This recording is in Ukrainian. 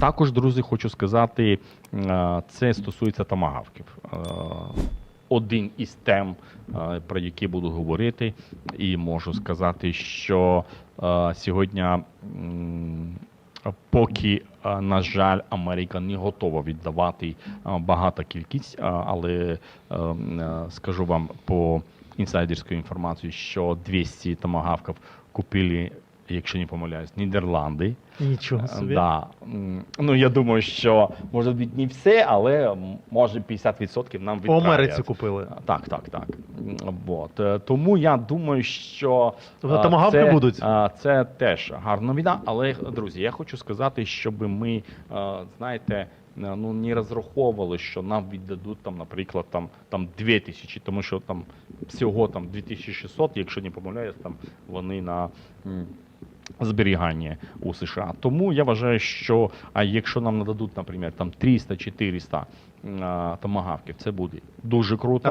Також, друзі, хочу сказати, е, це стосується томагавків. Е, Один із тем, е, про які буду говорити, і можу сказати, що сьогодні, поки, на жаль, Америка не готова віддавати багато кількість, але скажу вам по інсайдерській інформації, що 200 томагавків купили, якщо не помиляюсь, Нідерланди. Нічого собі. Да. Ну, я думаю, що може бути не все, але може 50% нам відправлять. Америці купили. Так, так, так. М, Вот. Е, Тому я думаю, що Тобто е, це, будуть? е, Це теж гарна новина. Але, друзі, я хочу сказати, щоб ми, е, знаєте, е, ну не розраховували, що нам віддадуть там, наприклад, там, там 2000, тому що там всього там 2600, якщо не помиляюсь, там вони на. Зберігання у США. Тому я вважаю, що а якщо нам нададуть, наприклад, там 300-400 томагавків, це буде дуже круто.